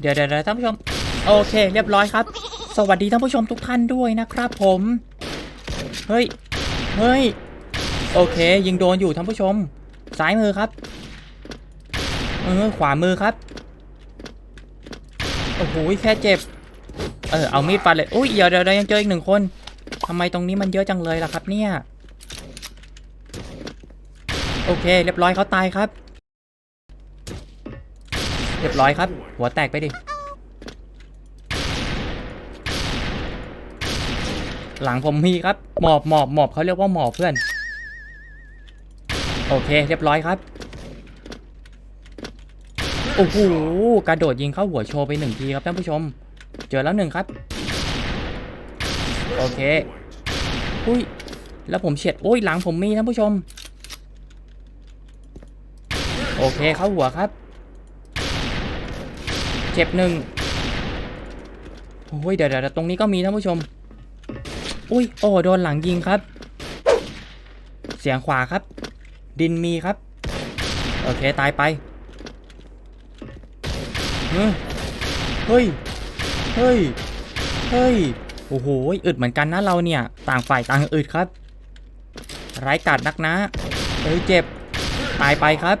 เดี๋ยวเดี๋ยวท่านผู้ชม โอเค เรียบร้อยครับ สวัสดีท่านผู้ชมทุกท่านด้วยนะครับผม เฮ้ย เฮ้ย โอเค ยิงโดนอยู่ท่านผู้ชม ซ้ายมือครับ เออ ขวามือครับ โอ้โห แค่เจ็บ เออ เอามีดฟันเลย อุ้ย เดี๋ยวเดี๋ยวเดี๋ยวยังเจออีกหนึ่งคนทำไมตรงนี้มันเยอะจังเลยล่ะครับเนี่ย โอเค เรียบร้อยเขาตายครับ เรียบร้อยครับ หัวแตกไปดิ หลังผมมีครับ หมอบหมอบหมอบเขาเรียกว่าหมอบเพื่อน โอเค เรียบร้อยครับ โอ้โห กระโดดยิงเข้าหัวโชว์ไปหนึ่งทีครับท่านผู้ชม เจอแล้วหนึ่งครับ โอเค อุ้ย แล้วผมเฉียดอุ้ย หลังผมมีท่านผู้ชม โอเค เข้าหัวครับ เจ็บหนึ่งโอ้ยเดี๋ยวเดี๋ยวตรงนี้ก็มีท่านผู้ชม อุ้ยโอ้โดนหลังยิงครับ เสียงขวาครับ ดินมีครับ โอเคตายไป เฮ้ย เฮ้ย เฮ้ยเฮ้ยโอ้โหอึดเหมือนกันนะเราเนี่ย ต่างฝ่ายต่างอึดครับ ไร้กัดนักนะ เฮ้ยเจ็บ ตายไปครับ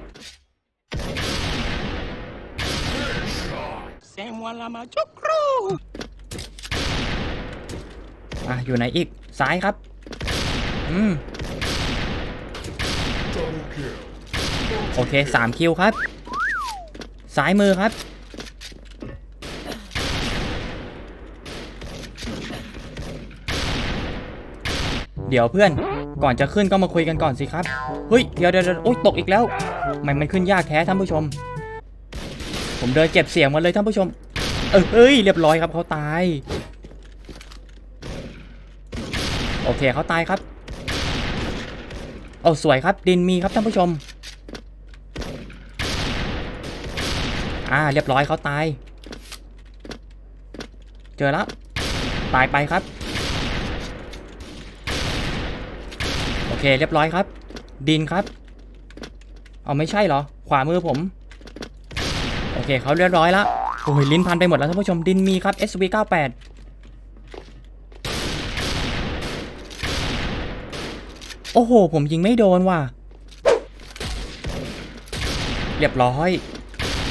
C'est-moi la machocro อะอยู่ไหนอีก ซ้ายครับ อืม โอเคสามคิวครับ ซ้ายมือครับ เดี๋ยวเพื่อน ก่อนจะขึ้นก็มาคุยกันก่อนสิครับ เฮ้ย เดี๋ยวเดี๋ยวเดี๋ยวโอ๊ยตกอีกแล้ว มันมันขึ้นยากแท้ท่านผู้ชม ผมเดินเก็บเสียงมาเลยท่านผู้ชม เออเฮ้ยเรียบร้อยครับเขาตาย โอเคเขาตายครับโอ้สวยครับดินมีครับท่านผู้ชม อ่าเรียบร้อยเขาตาย เจอแล้วตายไปครับ โอเคเรียบร้อยครับ ดินครับ เอาไม่ใช่เหรอ ขวามือผม อเคเขาเรียบร้อยแล้วโอ้ยลิ้นพันไปหมดแล้วท่านผู้ชมดินมีครับ SV98 โอ้โห ผมยิงไม่โดนว่ะ เรียบร้อย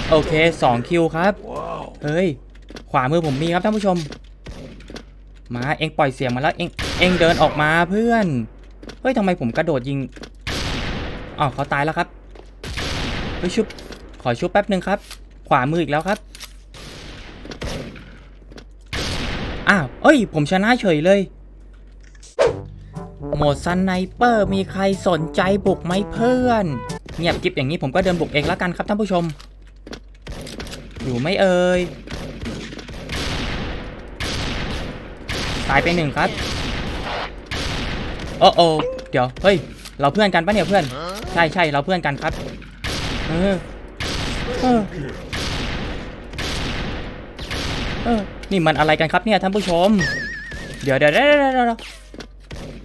โอเค2คิวครับ เฮ้ย ขวามือผมมีครับท่านผู้ชม มาเองปล่อยเสียงมาแล้วเองเองเดินออกมาเพื่อน เฮ้ยทำไมผมกระโดดยิงอ๋อเขาตายแล้วครับเฮ้ยชุบ ขอชุบแป๊บหนึ่งครับ ขวามืออีกแล้วครับ อ้าว เอ้ย ผมชนะเฉยเลย โหมดซันไนเปอร์มีใครสนใจบุกไหมเพื่อน เงียบกิบอย่างนี้ผมก็เดินบุกเองแล้วกันครับท่านผู้ชม อยู่ไม่เอ่ย ตายไปหนึ่งครับ โอ้โอเดี๋ยว เฮ้ย เราเพื่อนกันปะเนี่ยเพื่อน ใช่ใช่เราเพื่อนกันครับ เออเออเออนี่มันอะไรกันครับเนี่ยท่านผู้ชม เดี๋ยวเดี๋ยวเดี๋ยวเดี๋ยวเดี๋ยว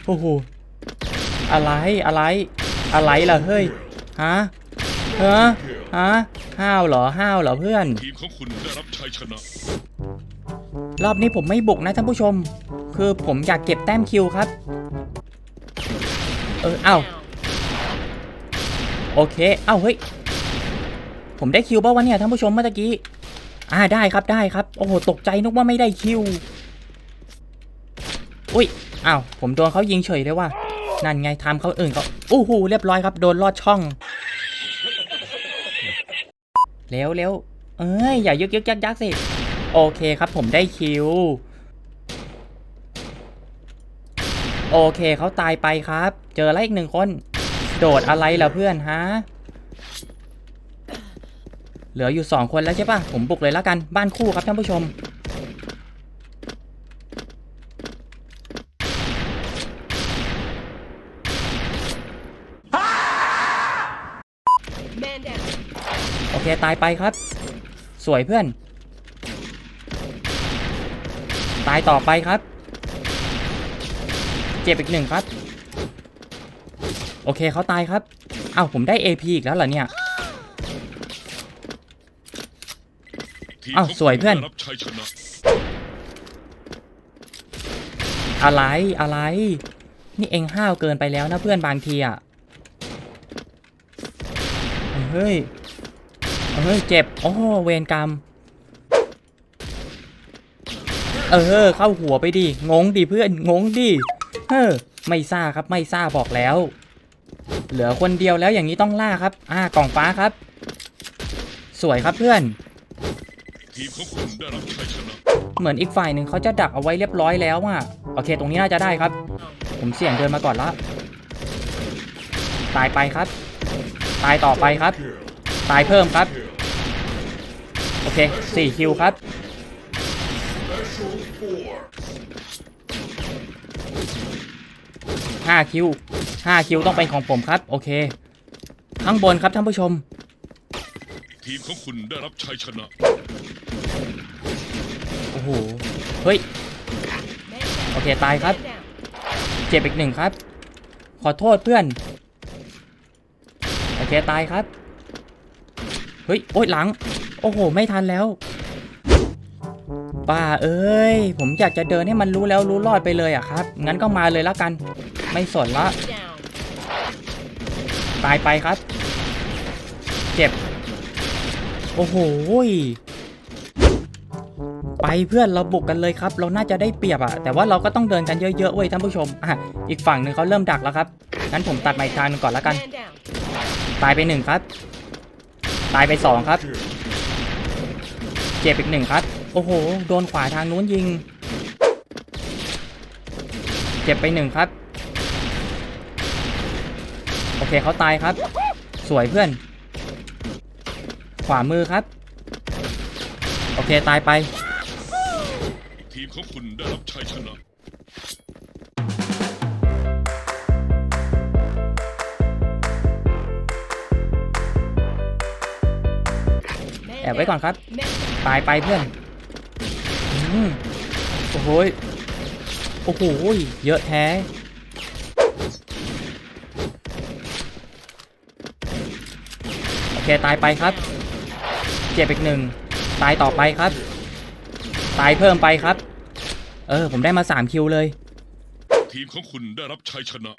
โอ้โหอะไรอะไร อะไรล่ะเฮ้ยฮะฮะฮะห้าวเหรอห้าวเหรอเพื่อน ทีมของคุณได้รับชัยชนะ รอบนี้ผมไม่บุกนะท่านผู้ชม คือผมอยากเก็บแต้มคิวครับ เออเอ้าโอเค เอ้าเฮ้ย ผมได้คิวป่าวะเนี่ยท่านผู้ชมเมื่อกี้ อ่าได้ครับได้ครับ โอ้โหตกใจนึกว่าไม่ได้คิว อุ้ยอ้าวผมโดนเขายิงเฉยเลยว่ะนั่นไงทำเขาอื่นเขาโอ้โหเรียบร้อยครับโดนลอดช่องเร็วเร็วเอ้ยอย่ายึกยึกยักยักสิโอเคครับผมได้คิว โอเคเขาตายไปครับ เจอแล้วอีกหนึ่งคน โดดอะไรล่ะเพื่อนฮะ เหลืออยู่สองคนแล้วใช่ปะผมบุกเลยแล้วกันบ้านคู่ครับท่านผู้ชม โอเค ตายไปครับ สวยเพื่อน ตายต่อไปครับ เจ็บอีกหนึ่งครับ โอเคเขาตายครับเอ้าผมได้ AP อีกแล้วเหรอเนี่ย อ้าวสวยเพื่อนรับชัยชนะอะไรอะไร นี่เองห้าวเกินไปแล้วนะเพื่อนบางทีอะเฮ้ยเฮ้ยเจ็บโอ้โหเวรกรรม เออ เข้าหัวไปดิงงดิเพื่อนงงดิเฮ้อไม่ซ่าครับไม่ซ่าบอกแล้ว เหลือคนเดียวแล้วอย่างนี้ต้องล่าครับ อ่ากล่องฟ้าครับ สวยครับเพื่อน ทีมของคุณได้รับชัยชนะเหมือนอีกฝ่ายหนึ่งเขาจะดักเอาไว้เรียบร้อยแล้วอะโอเค ตรงนี้น่าจะได้ครับ ผมเสี่ยงเดินมาก่อนละตายไปครับ ตายต่อไปครับ ตายเพิ่มครับ โอเคสี่คิวครับ ห้าคิวห้าคิวต้องเป็นของผมครับ โอเค ข้างบนครับท่านผู้ชม ทีมของคุณได้รับชัยชนะ โอ้โห เฮ้ย โอเค ตายครับ เจ็บอีกหนึ่งครับ ขอโทษเพื่อน โอเค ตายครับ เฮ้ย โอ๊ยหลัง โอ้โห ไม่ทันแล้วป้าเอ้ย ผมอยากจะเดินให้มันรู้แล้วรู้รอดไปเลยอะครับ งั้นก็มาเลยแล้วกัน ไม่สนละ ตายไปครับ เจ็บ โอ้โห ไปเพื่อนเราบุกกันเลยครับ เราน่าจะได้เปรียบอะแต่ว่าเราก็ต้องเดินกันเยอะๆเว้ยท่านผู้ชมอะอีกฝั่งหนึ่งเขาเริ่มดักแล้วครับงั้นผมตัดไมค์ทางนึงก่อนแล้วกัน ตายไปหนึ่งครับ ตายไปสองครับ เจ็บอีกหนึ่งครับ โอ้โห โดนขวาทางนู้นยิง เจ็บไปหนึ่งครับ โอเคเขาตายครับ สวยเพื่อน ขวามือครับ โอเคตายไป ทีมของคุณได้รับชัยชนะ แอบไว้ก่อนครับ ตายไปเพื่อนอืมโอ้โหโอ้โหเยอะแท้โอเคตายไปครับ เจ็บอีกหนึ่ง ตายต่อไปครับ ตายเพิ่มไปครับ เออ ผมได้มา 3 คิวเลย ทีมของคุณได้รับชัยชนะ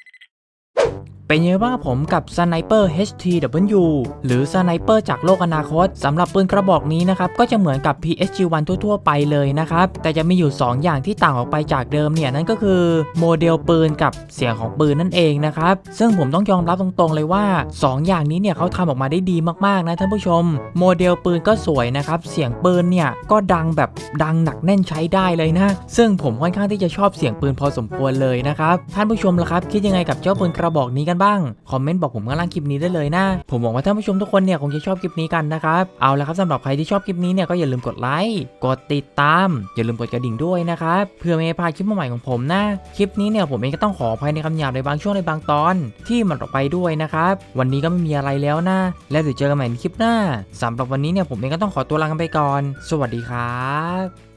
เป็นยังไงบ้างครับผมกับ Sniper HTW หรือ Sniper จากโลกอนาคตสำหรับปืนกระบอกนี้นะครับ ก็จะเหมือนกับ PSG-1 ทั่ว ๆ ไปเลยนะครับ แต่จะมีอยู่ 2 อย่างที่ต่างออกไปจากเดิมเนี่ย นั่นก็คือโมเดลปืนกับเสียงของปืนนั่นเองนะครับ ซึ่งผมต้องยอมรับตรงๆเลยว่า 2 อย่างนี้เนี่ยเขาทำออกมาได้ดีมากๆนะท่านผู้ชม โมเดลปืนก็สวยนะครับ เสียงปืนเนี่ยก็ดังแบบดังหนักแน่นใช้ได้เลยนะ ซึ่งผมค่อนข้างที่จะชอบเสียงปืนพอสมควรเลยนะครับท่านผู้ชมล่ะครับ คิดยังไงกับเจ้าปืนกระบอกนี้กันบ้าง คอมเมนต์บอกผมข้างล่างคลิปนี้ได้เลยนะ ผมหวังว่าท่านผู้ชมทุกคนเนี่ยคงจะชอบคลิปนี้กันนะครับ เอาละครับสำหรับใครที่ชอบคลิปนี้เนี่ยก็อย่าลืมกดไลค์ กดติดตาม อย่าลืมกดกระดิ่งด้วยนะครับ เพื่อไม่ให้พลาดคลิปใหม่ของผมนะ คลิปนี้เนี่ยผมเองก็ต้องขออภัยในคำหยาบในบางช่วงในบางตอน ที่มันออกไปด้วยนะครับ วันนี้ก็ไม่มีอะไรแล้วนะ แล้วเดี๋ยวเจอกันใหม่ในคลิปหน้าสำหรับวันนี้เนี่ยผมเองก็ต้องขอตัวลากันไปก่อน สวัสดีครับ